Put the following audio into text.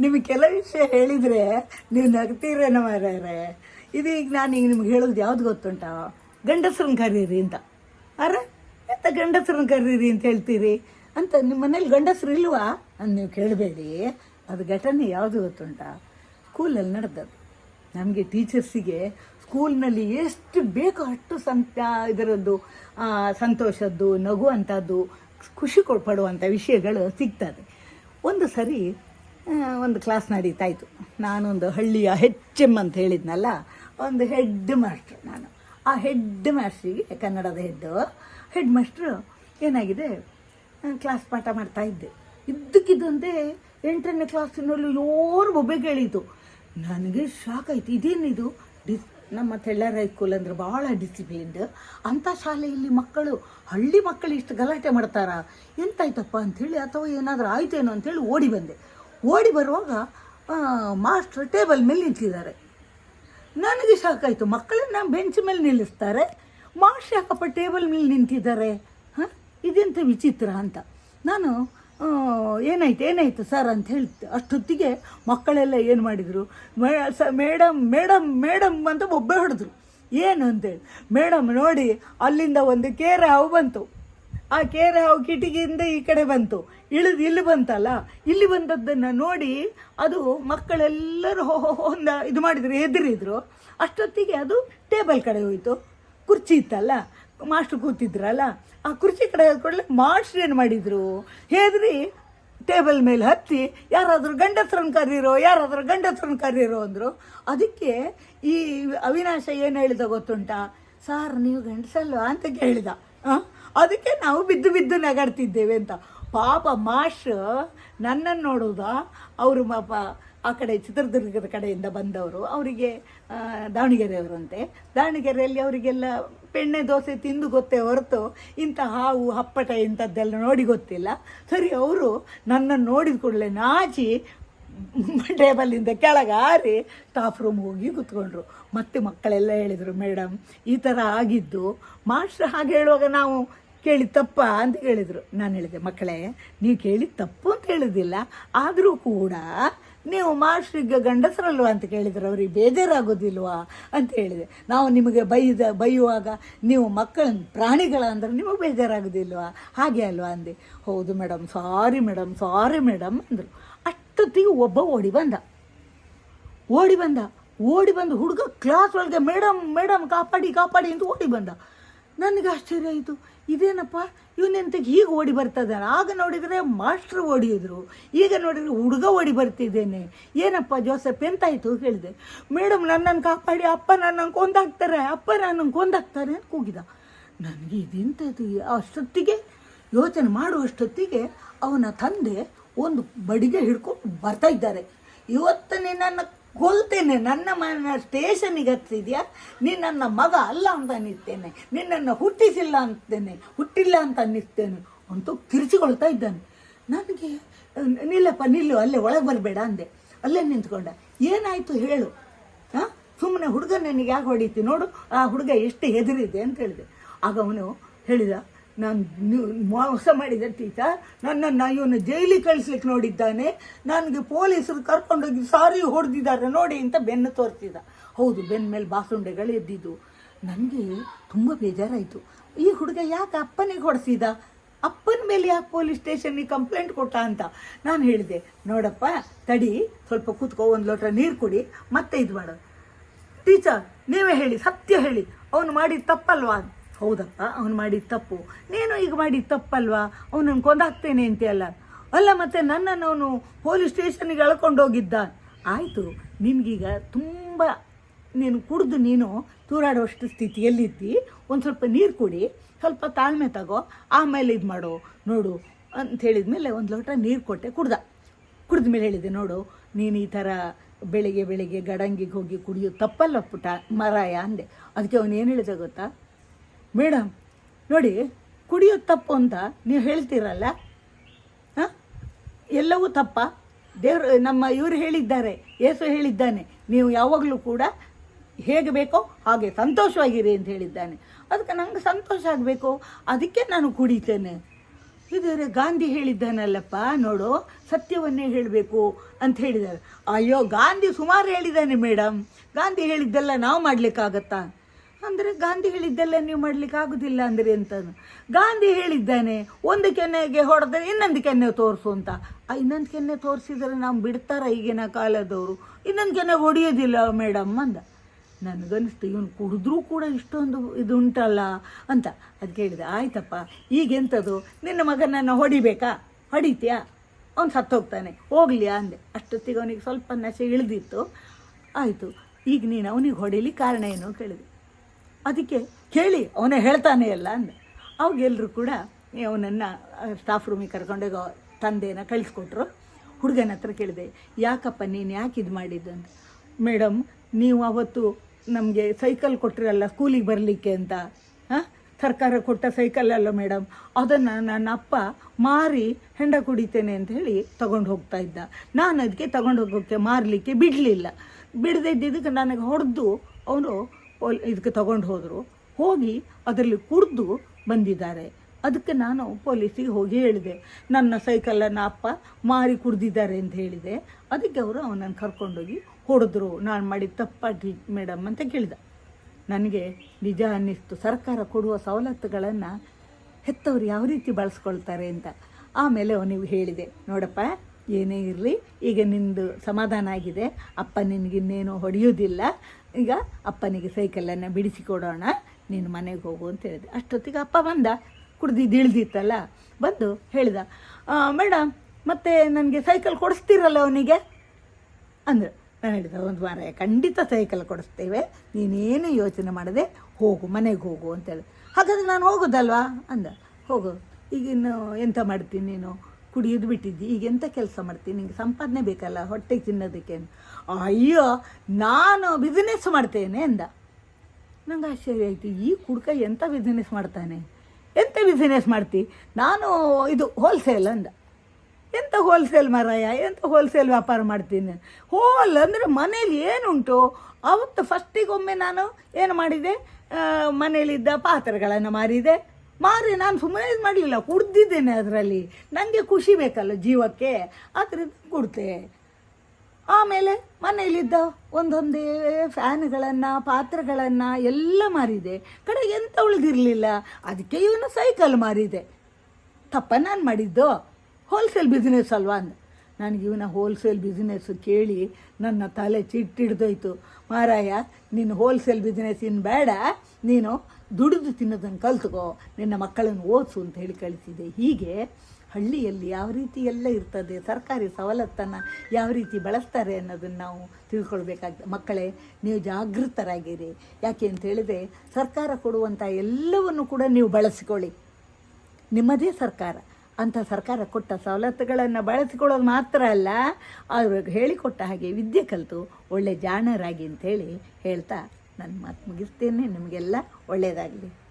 ನಿಮಗೆ ಕೆಲವು ವಿಷಯ ಹೇಳಿದರೆ ನೀವು ನಗ್ತೀರೇನೋ ಮಾರ್ಯಾರೆ ಇದೀಗ ನಾನು ಈಗ ನಿಮ್ಗೆ ಹೇಳೋದು ಯಾವ್ದು ಗೊತ್ತುಂಟ? ಗಂಡಸ್ರನ್ನ ಕರೀರಿ ಅಂತ. ಅರೆ, ಎಂತ ಗಂಡಸ್ರನ್ನ ಕರೀರಿ ಅಂತ ಹೇಳ್ತೀರಿ? ಅಂತ ನಿಮ್ಮ ಮನೇಲಿ ಗಂಡಸ್ರು ಇಲ್ವಾ? ಅಂತ ನೀವು ಕೇಳಬೇಡಿ. ಅದು ಘಟನೆ ಯಾವುದು ಗೊತ್ತುಂಟ? ಸ್ಕೂಲಲ್ಲಿ ನಡೆದದ್ದು. ನಮಗೆ ಟೀಚರ್ಸಿಗೆ ಸ್ಕೂಲ್ನಲ್ಲಿ ಎಷ್ಟು ಬೇಕೋ ಅಷ್ಟು ಸಂತ, ಇದರದ್ದು ಸಂತೋಷದ್ದು, ನಗುವಂಥದ್ದು, ಖುಷಿ ಕೊಡ್ಪಡುವಂಥ ವಿಷಯಗಳು ಸಿಗ್ತದೆ. ಒಂದು ಸರಿ ಒಂದು ಕ್ಲಾಸ್ ನಡೀತಾ ಇತ್ತು ನಾನೊಂದು ಹಳ್ಳಿಯ ಹೆಚ್ ಅಂತ ಹೇಳಿದ್ನಲ್ಲ, ಒಂದು ಹೆಡ್ ಮಾಸ್ಟ್ರು ನಾನು. ಆ ಹೆಡ್ ಮಾಸ್ಟ್ರಿಗೆ ಕನ್ನಡದ ಹೆಡ್ಡು ಹೆಡ್ ಮಾಸ್ಟ್ರು ಏನಾಗಿದೆ? ಕ್ಲಾಸ್ ಪಾಠ ಮಾಡ್ತಾ ಇದ್ದೆ. ಇದ್ದಕ್ಕಿದ್ದಂತೆ ಎಂಟನೇ ಕ್ಲಾಸಿನಲ್ಲೂ ಯೋರು ಬೊಬ್ಬೆ ಕೇಳಿತು ನನಗೆ ಶಾಕ್ ಆಯಿತು. ಇದೇನಿದು? ಡಿಸ್ ನಮ್ಮ ತೆಳ್ಳರ ಹೈಸ್ಕೂಲ್ ಅಂದ್ರೆ ಭಾಳ ಡಿಸಿಪ್ಲಿನ್ಡ್ ಅಂಥ ಶಾಲೆಯಲ್ಲಿ ಮಕ್ಕಳು, ಹಳ್ಳಿ ಮಕ್ಕಳು ಇಷ್ಟು ಗಲಾಟೆ ಮಾಡ್ತಾರಾ? ಎಂತಾಯ್ತಪ್ಪ ಅಂಥೇಳಿ ಅಥವಾ ಏನಾದರೂ ಆಯ್ತೇನೋ ಅಂಥೇಳಿ ಓಡಿ ಬಂದೆ. ಓಡಿ ಬರುವಾಗ ಮಾಸ್ಟ್ರ್ ಟೇಬಲ್ ಮೇಲೆ ನಿಂತಿದ್ದಾರೆ. ನನಗೆ ಸಾಕಾಯಿತು ಮಕ್ಕಳನ್ನ ಬೆಂಚ್ ಮೇಲೆ ನಿಲ್ಲಿಸ್ತಾರೆ. ಮಾಸ್ಟರ್ ಯಾಕಪ್ಪ ಟೇಬಲ್ ಮೇಲೆ ನಿಂತಿದ್ದಾರೆ? ಹಾಂ? ಇದೆಂತ ವಿಚಿತ್ರ ಅಂತ. ನಾನು ಏನಾಯ್ತು ಏನಾಯ್ತು ಸರ್ ಅಂತ ಹೇಳ್ತು ಅಷ್ಟೊತ್ತಿಗೆ ಮಕ್ಕಳೆಲ್ಲ ಏನು ಮಾಡಿದರು? ಮೇಡಮ್ ಮೇಡಮ್ ಮೇಡಮ್ ಅಂತ ಒಬ್ಬೆ ಹೊಡೆದ್ರು. ಏನು ಅಂತೇಳಿ ಮೇಡಮ್ ನೋಡಿ, ಅಲ್ಲಿಂದ ಒಂದು ಕೇರೆ ಹಾವು ಬಂತು. ಆ ಕೇರೆ ಹಾವು ಕಿಟಕಿಯಿಂದ ಈ ಕಡೆ ಬಂತು. ಇಳಿದು ಇಲ್ಲಿ ಬಂತಲ್ಲ? ಇಲ್ಲಿ ಬಂದದ್ದನ್ನು ನೋಡಿ ಅದು ಮಕ್ಕಳೆಲ್ಲರೂ ಹೋ ಹೋ ಹೋ ಅಂದ ಇದು ಮಾಡಿದರು ಎದುರಿದ್ರು ಅಷ್ಟೊತ್ತಿಗೆ ಅದು ಟೇಬಲ್ ಕಡೆ ಹೋಯಿತು. ಕುರ್ಚಿ ಇತ್ತಲ್ಲ? ಮಾಸ್ಟ್ರು ಕೂತಿದ್ರಲ್ಲ, ಆ ಕುರ್ಚಿ ಕಡೆ ಕೂಡಲೇ ಮಾಸ್ಟ್ರು ಏನು ಮಾಡಿದರು? ಹೇಳಿದ್ರಿ ಟೇಬಲ್ ಮೇಲೆ ಹತ್ತಿ, ಯಾರಾದರೂ ಗಂಡಸ್ರನ್ನ ಕರೀರೋ, ಯಾರಾದರೂ ಗಂಡಸ್ರನ್ನ ಕರೀರೋ ಅಂದರು. ಅದಕ್ಕೆ ಈ ಅವಿನಾಶ ಏನು ಹೇಳಿದ ಗೊತ್ತುಂಟಾ? ಸಾರ್, ನೀವು ಗಂಡಸಲ್ವಾ? ಅಂತ ಕೇಳಿದ? ಅದಕ್ಕೆ ನಾವು ಬಿದ್ದು ಬಿದ್ದು ನಗಾಡ್ತಿದ್ದೇವೆ ಅಂತ. ಪಾಪ ಮಾಸ್ಟ್ರು ನನ್ನನ್ನು ನೋಡೋದಾ? ಅವರು ಪಾಪ ಆ ಕಡೆ ಚಿತ್ರದುರ್ಗದ ಕಡೆಯಿಂದ ಬಂದವರು, ಅವರಿಗೆ ದಾವಣಗೆರೆಯವರಂತೆ. ದಾವಣಗೆರೆಯಲ್ಲಿ ಅವರಿಗೆಲ್ಲ ಬೆಣ್ಣೆ ದೋಸೆ ತಿಂದು ಗೊತ್ತೇ ಹೊರತು ಇಂಥ ಹಾವು, ಹಪ್ಪಟ ಇಂಥದ್ದೆಲ್ಲ ನೋಡಿ ಗೊತ್ತಿಲ್ಲ. ಸರಿ, ಅವರು ನನ್ನನ್ನು ನೋಡಿದ ಕೂಡಲೇ ನಾಚಿ ಟೇಬಲಿಂದ ಕೆಳಗೆ ಹಾರಿ ಸ್ಟಾಫ್ ರೂಮ್ ಹೋಗಿ ಕೂತ್ಕೊಂಡ್ರು. ಮತ್ತೆ ಮಕ್ಕಳೆಲ್ಲ ಹೇಳಿದರು ಮೇಡಮ್ ಈ ಥರ ಆಗಿದ್ದು ಮಾಸ್ಟ್ರ್ ಹಾಗೆ ಹೇಳುವಾಗ ನಾವು ಕೇಳಿ ತಪ್ಪ ಅಂತ ಹೇಳಿದರು. ನಾನು ಹೇಳಿದೆ, ಮಕ್ಕಳೇ, ನೀವು ಕೇಳಿ ತಪ್ಪು ಅಂತ ಹೇಳೋದಿಲ್ಲ. ಆದರೂ ಕೂಡ ನೀವು ಮಾಸ್ಟ್ರಿಗೆ ಗಂಡಸರಲ್ವಾ ಅಂತ ಕೇಳಿದರೆ ಅವ್ರಿಗೆ ಬೇಜಾರಾಗೋದಿಲ್ವಾ ಅಂತ ಹೇಳಿದೆ. ನಾವು ನಿಮಗೆ ಬೈದ, ಬೈಯುವಾಗ ನೀವು ಮಕ್ಕಳ, ಪ್ರಾಣಿಗಳ ಅಂದರೆ ನಿಮಗೆ ಬೇಜಾರಾಗೋದಿಲ್ವಾ? ಹಾಗೆ ಅಲ್ವಾ ಅಂದೆ. ಹೌದು madam, sorry madam sorry madam ಅಂದರು. ಅಷ್ಟೊತ್ತಿಗೆ ಒಬ್ಬ ಓಡಿ ಬಂದ. ಓಡಿ ಬಂದ. ಓಡಿ ಬಂದು ಹುಡುಗ ಕ್ಲಾಸ್ ಒಳಗೆ, ಮೇಡಮ್ ಮೇಡಮ್, ಕಾಪಾಡಿ ಕಾಪಾಡಿ ಅಂತ ಓಡಿ ಬಂದ. ನನಗೆ ಆಶ್ಚರ್ಯ ಆಯಿತು. ಇದೇನಪ್ಪ? ಇವನೆಂತಕ್ಕೆ ಹೀಗೆ ಓಡಿ ಬರ್ತಿದ್ದಾನೆ ಆಗ ನೋಡಿದರೆ ಮಾಸ್ಟ್ರ್ ಓಡಿದ್ರು. ಈಗ ನೋಡಿದರೆ ಹುಡುಗ ಓಡಿ ಬರ್ತಿದ್ದೇನೆ. ಏನಪ್ಪ ಜೋಸೆಫ್, ಎಂತಾಯಿತು? ಹೇಳಿದೆ. ಮೇಡಮ್ ನನ್ನನ್ನು ಕಾಪಾಡಿ. ಅಪ್ಪ ನನ್ನನ್ನು ಕೊಂದಾಕ್ತಾರೆ. ಅಪ್ಪ ನನ್ನನ್ನು ಕೊಂದಾಕ್ತಾರೆ ಅಂತ ಕೂಗಿದ. ನನಗೆ ಇದೆಂಥದ್ದು ಅಷ್ಟೊತ್ತಿಗೆ, ಯೋಚನೆ ಮಾಡುವಷ್ಟೊತ್ತಿಗೆ ಅವನ ತಂದೆ ಒಂದು ಬಡಿಗೆ ಹಿಡ್ಕೊಂಡು ಬರ್ತಾ ಇದ್ದಾರೆ. ಇವತ್ತು ನಿನ್ನನ್ನು ಕೊಲ್ತೇನೆ ನನ್ನ ಮನ ಸ್ಟೇಷನಿಗೆ ಹತ್ತಿದೆಯಾ? ನೀನು ನನ್ನ ಮಗ ಅಲ್ಲ ಅಂತ ಅನ್ನಿಸ್ತೇನೆ. ನಿನ್ನನ್ನು ಹುಟ್ಟಿಸಿಲ್ಲ ಅಂತೇನೆ, ಹುಟ್ಟಿಲ್ಲ ಅಂತ ಅನ್ನಿಸ್ತೇನೆ ಅಂತೂ ಕಿರಿಚಿಕೊಳ್ತಾ ಇದ್ದಾನೆ. ನನಗೆ, ನಿಲ್ಲಪ್ಪ, ನಿಲ್ಲು, ಅಲ್ಲೇ ಒಳಗೆ ಬರಬೇಡ ಅಂದೆ. ಅಲ್ಲೇ ನಿಂತ್ಕೊಂಡ. ಏನಾಯಿತು ಹೇಳು? ಹಾಂ ಸುಮ್ಮನೆ ಹುಡುಗ ನನಗೆ ಯಾಕೆ ಹೊಡಿತಿ ನೋಡು? ಆ ಹುಡುಗ ಎಷ್ಟು ಹೆದರಿದೆ ಅಂತ ಹೇಳಿದೆ. ಆಗ ಅವನು ಹೇಳಿದ ನಾನು ಮೋಸ ಮಾಡಿದ ಟೀಚರ್ ನನ್ನನ್ನು ಇವನು ಜೈಲಿಗೆ ಕಳಿಸ್ಲಿಕ್ಕೆ ನೋಡಿದ್ದಾನೆ. ನನಗೆ ಪೊಲೀಸರು ಕರ್ಕೊಂಡೋಗಿ ಸಾರಿ ಹೊಡೆದಿದ್ದಾರೆ ನೋಡಿ ಅಂತ ಬೆನ್ನು ತೋರಿಸಿದ. ಹೌದು ಬೆನ್ನ ಮೇಲೆ ಬಾಸುಂಡೆಗಳು ಎದ್ದಿದ್ದು. ನನಗೆ ತುಂಬ ಬೇಜಾರಾಯಿತು. ಈ ಹುಡುಗ ಯಾಕೆ ಅಪ್ಪನಿಗೆ ಹೊಡೆಸಿದ? ಅಪ್ಪನ ಮೇಲೆ ಯಾಕೆ ಪೊಲೀಸ್ ಸ್ಟೇಷನ್ಗೆ ಕಂಪ್ಲೇಂಟ್ ಕೊಟ್ಟ ಅಂತ ನಾನು ಹೇಳಿದೆ. ನೋಡಪ್ಪ, ತಡಿ, ಸ್ವಲ್ಪ ಕೂತ್ಕೋ, ಒಂದು ಲೋಟ ನೀರು ಕುಡಿ, ಮತ್ತೆ ಇದು ಮಾಡೋದು ಟೀಚರ್, ನೀವೇ ಹೇಳಿ, ಸತ್ಯ ಹೇಳಿ. ಅವನು ಮಾಡಿದ ತಪ್ಪಲ್ವಾ? ಹೌದಪ್ಪ, ಅವನು ಮಾಡಿದ ತಪ್ಪು. ನೀನು ಈಗ ಮಾಡಿದ ತಪ್ಪಲ್ವಾ? ಅವನನ್ನು ಕೊಂದಾಕ್ತೇನೆ ಅಂತೆ ಅಲ್ಲ ಅಲ್ಲ ಮತ್ತೆ ನನ್ನನ್ನು ಅವನು ಪೊಲೀಸ್ ಸ್ಟೇಷನ್ಗೆ ಎಳ್ಕೊಂಡು ಹೋಗಿದ್ದ. ಆಯಿತು, ನಿನಗೀಗ ತುಂಬ ನೀನು ಕುಡಿದು ನೀನು ತೂರಾಡುವಷ್ಟು ಸ್ಥಿತಿಯಲ್ಲಿದ್ದಿ. ಒಂದು ಸ್ವಲ್ಪ ನೀರು ಕುಡಿ, ಸ್ವಲ್ಪ ತಾಳ್ಮೆ ತಗೋ, ಆಮೇಲೆ ಇದು ಮಾಡು. ನೋಡು, ಅಂತ ಹೇಳಿದ ಮೇಲೆ ಒಂದು ಲೋಟ ನೀರು ಕೊಟ್ಟೆ, ಕುಡ್ದ. ಕುಡಿದ ಮೇಲೆ ಹೇಳಿದೆ, ನೋಡು, ನೀನು ಈ ಥರ ಬೆಳಿಗ್ಗೆ ಬೆಳಿಗ್ಗೆ ಗಡಂಗಿಗೆ ಹೋಗಿ ಕುಡಿಯೋದು ತಪ್ಪಲ್ಲ ಪುಟ ಮರಾಯ ಅಂದೆ. ಅದಕ್ಕೆ ಅವನು ಏನು ಹೇಳಿದ ಗೊತ್ತಾ? ಮೇಡಮ್, ನೋಡಿ ಕುಡಿಯೋದು ತಪ್ಪು ಅಂತ ನೀವು ಹೇಳ್ತೀರಲ್ಲ? ಹಾಂ? ಎಲ್ಲವೂ ತಪ್ಪ. ದೇವರು, ನಮ್ಮ ಇವರು ಹೇಳಿದ್ದಾರೆ ಯೇಸು ಹೇಳಿದ್ದಾನೆ, ನೀವು ಯಾವಾಗಲೂ ಕೂಡ ಹೇಗೆ ಬೇಕೋ ಹಾಗೆ ಸಂತೋಷವಾಗಿರಿ ಅಂತ ಹೇಳಿದ್ದಾನೆ. ಅದಕ್ಕೆ ನಂಗೆ ಸಂತೋಷ ಆಗಬೇಕು. ಅದಕ್ಕೆ ನಾನು ಕುಡಿತೇನೆ. ಇದರೆ ಗಾಂಧಿ ಹೇಳಿದ್ದಾನಲ್ಲಪ್ಪ, ನೋಡು, ಸತ್ಯವನ್ನೇ ಹೇಳಬೇಕು ಅಂತ ಹೇಳಿದ್ದಾರೆ. ಅಯ್ಯೋ, ಗಾಂಧಿ ಸುಮಾರು ಹೇಳಿದ್ದಾನೆ ಮೇಡಮ್. ಗಾಂಧಿ ಹೇಳಿದ್ದೆಲ್ಲ ನಾವು ಮಾಡಲಿಕ್ಕಾಗತ್ತಾ? ಅಂದರೆ ಗಾಂಧಿ ಹೇಳಿದ್ದೆಲ್ಲ ನೀವು ಮಾಡ್ಲಿಕ್ಕೆ ಆಗುದಿಲ್ಲ ಅಂದರೆ ಎಂತನು ಗಾಂಧಿ ಹೇಳಿದ್ದಾನೆ, ಒಂದು ಕೆನ್ನೆಗೆ ಹೊಡೆದ್ರೆ ಇನ್ನೊಂದು ಕೆನ್ನೆ ತೋರಿಸು ಅಂತ. ಆ ಇನ್ನೊಂದು ಕೆನ್ನೆ ತೋರಿಸಿದ್ರೆ ನಾವು ಬಿಡ್ತಾರ ಈಗಿನ ಕಾಲದವರು? ಇನ್ನೊಂದು ಕೆನ್ನೆ ಹೊಡೆಯೋದಿಲ್ಲ ಮೇಡಮ್ ಅಂದ. ನನಗನ್ನಿಸ್ತು, ಇವನು ಕುಡಿದ್ರೂ ಕೂಡ ಇಷ್ಟೊಂದು ಇದು ಉಂಟಲ್ಲ ಅಂತ. ಅದು ಕೇಳಿದೆ, ಆಯ್ತಪ್ಪ ಈಗೆಂಥದ್ದು ನಿನ್ನ ಮಗನನ್ನು ಹೊಡಿಬೇಕಾ? ಹೊಡಿತೀಯಾ? ಅವ್ನು ಸತ್ತೋಗ್ತಾನೆ. ಹೋಗ್ಲಿ ಅಂದೆ. ಅಷ್ಟೊತ್ತಿಗೆ ಅವನಿಗೆ ಸ್ವಲ್ಪ ನಶೆ ಇಳಿದಿತ್ತು. ಆಯಿತು, ಈಗ ನೀನು ಅವನಿಗೆ ಹೊಡೀಲಿ ಕಾರಣ ಏನು? ಕೇಳಿದೆ. ಅದಕ್ಕೆ ಕೇಳಿ, ಅವನೇ ಹೇಳ್ತಾನೆ ಅಲ್ಲ ಅಂದೆ. ಅವಾಗೆಲ್ಲರೂ ಕೂಡ ಅವನನ್ನು ಸ್ಟಾಫ್ ರೂಮಿಗೆ ಕರ್ಕೊಂಡೋಗಿ ತಂದೆನ ಕಳಿಸ್ಕೊಟ್ರು. ಹುಡುಗನ ಹತ್ರ ಕೇಳಿದೆ, ಯಾಕಪ್ಪ, ನೀನು ಯಾಕೆ ಇದು ಮಾಡಿದ್ದು? ಅಂತ. ಮೇಡಮ್ ನೀವು ಅವತ್ತು ನಮಗೆ ಸೈಕಲ್ ಕೊಟ್ಟಿರಲ್ಲ ಸ್ಕೂಲಿಗೆ ಬರಲಿಕ್ಕೆ ಅಂತ? ಹಾಂ? ಸರ್ಕಾರ ಕೊಟ್ಟ ಸೈಕಲ್ ಅಲ್ಲ ಮೇಡಮ್ ಅದನ್ನು ನನ್ನ ಅಪ್ಪ ಮಾರಿ ಹೆಂಡ ಕುಡಿತೇನೆ ಅಂತ ಹೇಳಿ ತೊಗೊಂಡು ಹೋಗ್ತಾ ಇದ್ದ. ನಾನು ಅದಕ್ಕೆ ತೊಗೊಂಡು ಹೋಗೋಕ್ಕೆ ಮಾರಲಿಕ್ಕೆ ಬಿಡಲಿಲ್ಲ. ಬಿಡದಿದ್ದಕ್ಕೆ ನನಗೆ ಹೊಡೆದು ಅವನು ಇದಕ್ಕೆ ತಗೊಂಡು ಹೋದರು. ಹೋಗಿ ಅದರಲ್ಲಿ ಕುಡಿದು ಬಂದಿದ್ದಾರೆ. ಅದಕ್ಕೆ ನಾನು ಪೊಲೀಸಿಗೆ ಹೋಗಿ ಹೇಳಿದೆ. ನನ್ನ ಸೈಕಲನ್ನು ಅಪ್ಪ ಮಾರಿ ಕುಡ್ದಿದ್ದಾರೆ ಅಂತ ಹೇಳಿದೆ. ಅದಕ್ಕೆ ಅವರು ಅವನನ್ನು ಕರ್ಕೊಂಡೋಗಿ ಹೊಡೆದ್ರು. ನಾನು ಮಾಡಿದ ತಪ್ಪಾಗಿ ಮೇಡಮ್ ಅಂತ ಕೇಳಿದ. ನನಗೆ ನಿಜ ಅನ್ನಿಸ್ತು. ಸರ್ಕಾರ ಕೊಡುವ ಸವಲತ್ತುಗಳನ್ನು ಹೆತ್ತವರು ಯಾವ ರೀತಿ ಬಳಸ್ಕೊಳ್ತಾರೆ ಅಂತ. ಆಮೇಲೆ ಅವನಿಗೆ ಹೇಳಿದೆ. ನೋಡಪ್ಪ ಏನೇ ಇರಲಿ, ಈಗ ನಿಂದು ಸಮಾಧಾನ ಆಗಿದೆ. ಅಪ್ಪ ನಿನಗಿನ್ನೇನು ಹೊಡೆಯೋದಿಲ್ಲ ಈಗ ಅಪ್ಪನಿಗೆ ಸೈಕಲನ್ನು ಬಿಡಿಸಿ ಕೊಡೋಣ ನೀನು ಮನೆಗೆ ಹೋಗು ಅಂತ ಹೇಳಿದೆ. ಅಷ್ಟೊತ್ತಿಗೆ ಅಪ್ಪ ಬಂದ. ಕುಡ್ದಿದ್ದು ಇಳಿದಿತ್ತಲ್ಲ. ಬಂದು ಹೇಳಿದ ಮೇಡಮ್ ಮತ್ತೆ ನನಗೆ ಸೈಕಲ್ ಕೊಡಿಸ್ತೀರಲ್ಲ ಅವನಿಗೆ? ಅಂದರು. ನಾನು ಹೇಳಿದ, ಒಂದು ವಾರ, ಖಂಡಿತ ಸೈಕಲ್ ಕೊಡಿಸ್ತೇವೆ. ನೀನೇನು ಯೋಚನೆ ಮಾಡದೆ ಹೋಗು, ಮನೆಗೆ ಹೋಗು ಅಂತೇಳಿ ಹಾಗಾದ್ರೆ ನಾನು ಹೋಗೋದಲ್ವಾ? ಅಂದ. ಹೋಗು. ಈಗಿನ್ನು ಎಂತ ಮಾಡ್ತೀನಿ ನೀನು? ಕುಡಿಯೋದು ಬಿಟ್ಟಿದ್ದಿ. ಈಗ ಎಂತ ಕೆಲಸ ಮಾಡ್ತೀನಿ ನಿಂಗೆ ಸಂಪಾದನೆ ಬೇಕಲ್ಲ ಹೊಟ್ಟೆಗೆ ತಿನ್ನೋದಕ್ಕೆ ಅಯ್ಯೋ, ನಾನು ಬಿಸ್ನೆಸ್ ಮಾಡ್ತೇನೆ ಅಂದ. ನಂಗೆ ಆಶ್ಚರ್ಯ ಆಯಿತು, ಈ ಕುಡ್ಕ ಎಂಥ ಬಿಸ್ನೆಸ್ ಮಾಡ್ತಾನೆ? ಎಂಥ ಬಿಸ್ನೆಸ್ ಮಾಡ್ತಿ? ನಾನು ಇದು ಹೋಲ್ಸೇಲ್ ಅಂದ. ಎಂಥ ಹೋಲ್ಸೇಲ್ ಮಾರಾಯ ಎಂಥ ಹೋಲ್ಸೇಲ್ ವ್ಯಾಪಾರ ಮಾಡ್ತೀನಿ? ಹೋಲ್ ಅಂದರೆ ಮನೇಲಿ ಏನುಂಟು? ಅವತ್ತು ಫಸ್ಟಿಗೊಮ್ಮೆ ನಾನು ಏನು ಮಾಡಿದೆ? ಮನೇಲಿದ್ದ ಪಾತ್ರೆಗಳನ್ನು ಮಾರಿದೆ. ಮಾರಿ ನಾನು ಸುಮ್ಮನೆ ಇದು ಮಾಡಲಿಲ್ಲ, ಕುಡ್ದಿದ್ದೇನೆ ಅದರಲ್ಲಿ. ನನಗೆ ಖುಷಿ ಬೇಕಲ್ಲ ಜೀವಕ್ಕೆ? ಅದರಿಂದ ಕುಡ್ತೆ. ಆಮೇಲೆ ಮನೆಯಲ್ಲಿದ್ದ ಒಂದೊಂದೇ ಫ್ಯಾನ್ಗಳನ್ನು, ಪಾತ್ರೆಗಳನ್ನು ಎಲ್ಲ ಮಾರಿದೆ. ಕಡೆಗೆ ಎಂತ ಉಳಿದಿರಲಿಲ್ಲ, ಅದಕ್ಕೆ ಇವನು ಸೈಕಲ್ ಮಾರಿದೆ. ತಪ್ಪ ನಾನು ಮಾಡಿದ್ದು? ಹೋಲ್ಸೇಲ್ ಬಿಸ್ನೆಸ್ ಅಲ್ವಾ ಅಂದ. ನನಗೆ ಇವನ ಹೋಲ್ಸೇಲ್ ಬಿಸ್ನೆಸ್ ಕೇಳಿ ನನ್ನ ತಲೆ ಚಿಟ್ಟಿಡ್ದೋಯ್ತು. ಮಾರಾಯ, ನೀನು ಹೋಲ್ಸೇಲ್ ಬಿಸ್ನೆಸ್ ಇನ್ನು ಬೇಡ, ನೀನು ದುಡಿದು ತಿನ್ನೋದನ್ನು ಕಲ್ತ್ಕೋ, ನಿನ್ನ ಮಕ್ಕಳನ್ನು ಓದಿಸು ಅಂತ ಹೇಳಿ ಕಳಿಸಿದೆ. ಹೀಗೆ ಹಳ್ಳಿಯಲ್ಲಿ ಯಾವ ರೀತಿ ಎಲ್ಲ ಇರ್ತದೆ, ಸರ್ಕಾರಿ ಸವಲತ್ತನ್ನು ಯಾವ ರೀತಿ ಬಳಸ್ತಾರೆ ಅನ್ನೋದನ್ನು ನಾವು ತಿಳ್ಕೊಳ್ಬೇಕಾಗ್ತದೆ. ಮಕ್ಕಳೇ, ನೀವು ಜಾಗೃತರಾಗಿರಿ. ಯಾಕೆ ಅಂತ ಹೇಳಿದರೆ, ಸರ್ಕಾರ ಕೊಡುವಂಥ ಎಲ್ಲವನ್ನು ಕೂಡ ನೀವು ಬಳಸಿಕೊಳ್ಳಿ. ನಿಮ್ಮದೇ ಸರ್ಕಾರ. ಅಂಥ ಸರ್ಕಾರ ಕೊಟ್ಟ ಸವಲತ್ತುಗಳನ್ನು ಬಳಸಿಕೊಳ್ಳೋದು ಮಾತ್ರ ಅಲ್ಲ, ಅವ್ರಿಗೆ ಹೇಳಿಕೊಟ್ಟ ಹಾಗೆ ವಿದ್ಯೆ ಕಲಿತು ಒಳ್ಳೆ ಜಾಣರಾಗಿ ಅಂತೇಳಿ ಹೇಳ್ತಾ ನನ್ನ ಮಾತು ಮುಗಿಸ್ತೇನೆ. ನಿಮಗೆಲ್ಲ ಒಳ್ಳೆಯದಾಗಲಿ.